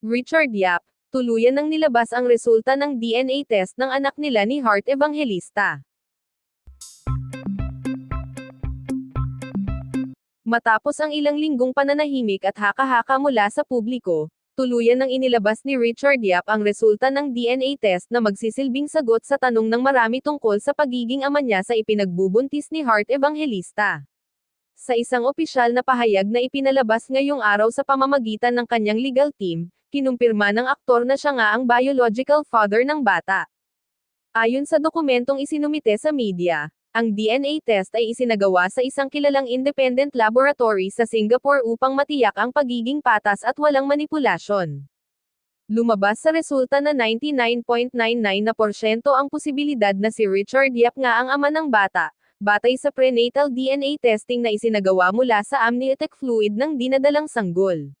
Richard Yap, tuluyan nang nilabas ang resulta ng DNA test ng anak nila ni Hart Evangelista. Matapos ang ilang linggong pananahimik at haka-haka mula sa publiko, tuluyan nang inilabas ni Richard Yap ang resulta ng DNA test na magsisilbing sagot sa tanong ng marami tungkol sa pagiging ama niya sa ipinagbubuntis ni Hart Evangelista. Sa isang opisyal na pahayag na ipinalabas ngayong araw sa pamamagitan ng kanyang legal team, kinumpirma ng aktor na siya nga ang biological father ng bata. Ayon sa dokumentong isinumite sa media, ang DNA test ay isinagawa sa isang kilalang independent laboratory sa Singapore upang matiyak ang pagiging patas at walang manipulasyon. Lumabas sa resulta na 99.99 na porsyento ang posibilidad na si Richard Yap nga ang ama ng bata, batay sa prenatal DNA testing na isinagawa mula sa amniotic fluid ng dinadalang sanggol.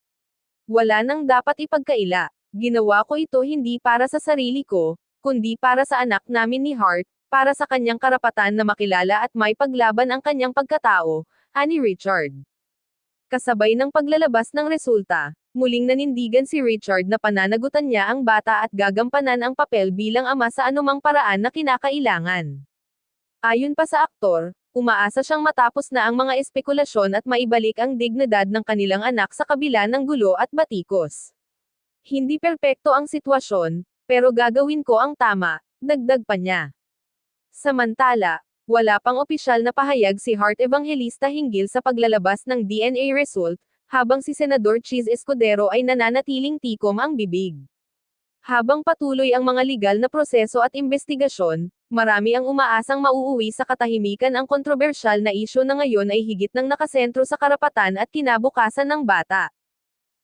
Wala nang dapat ipagkaila. Ginawa ko ito hindi para sa sarili ko, kundi para sa anak namin ni Hart, para sa kanyang karapatan na makilala at may paglaban ang kanyang pagkatao, ani Richard. Kasabay ng paglalabas ng resulta, muling nanindigan si Richard na pananagutan niya ang bata at gagampanan ang papel bilang ama sa anumang paraan na kinakailangan. Ayon pa sa aktor, umaasa siyang matapos na ang mga espekulasyon at maibalik ang dignidad ng kanilang anak sa kabila ng gulo at batikos. Hindi perpekto ang sitwasyon, pero gagawin ko ang tama, dagdag pa niya. Samantala, wala pang opisyal na pahayag si Hart Evangelista hinggil sa paglalabas ng DNA result, habang si Senador Cheese Escudero ay nananatiling tikom ang bibig. Habang patuloy ang mga legal na proseso at investigasyon, marami ang umaasang mauuwi sa katahimikan ang kontrobersyal na isyo na ngayon ay higit ng nakasentro sa karapatan at kinabukasan ng bata.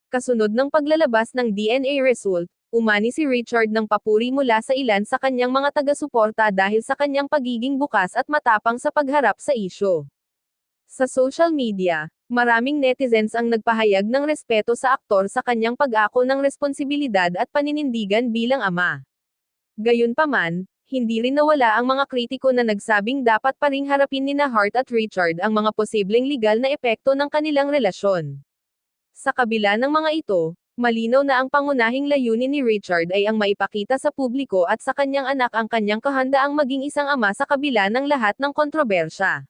Kasunod ng paglalabas ng DNA result, umani si Richard ng papuri mula sa ilan sa kanyang mga taga-suporta dahil sa kanyang pagiging bukas at matapang sa pagharap sa isyo. Sa social media, maraming netizens ang nagpahayag ng respeto sa aktor sa kanyang pag-ako ng responsibilidad at paninindigan bilang ama. Gayunpaman, hindi rin nawala ang mga kritiko na nagsabing dapat pa ring harapin ni na Hart at Richard ang mga posibleng legal na epekto ng kanilang relasyon. Sa kabila ng mga ito, malinaw na ang pangunahing layunin ni Richard ay ang maipakita sa publiko at sa kanyang anak ang kanyang kahandaang maging isang ama sa kabila ng lahat ng kontrobersya.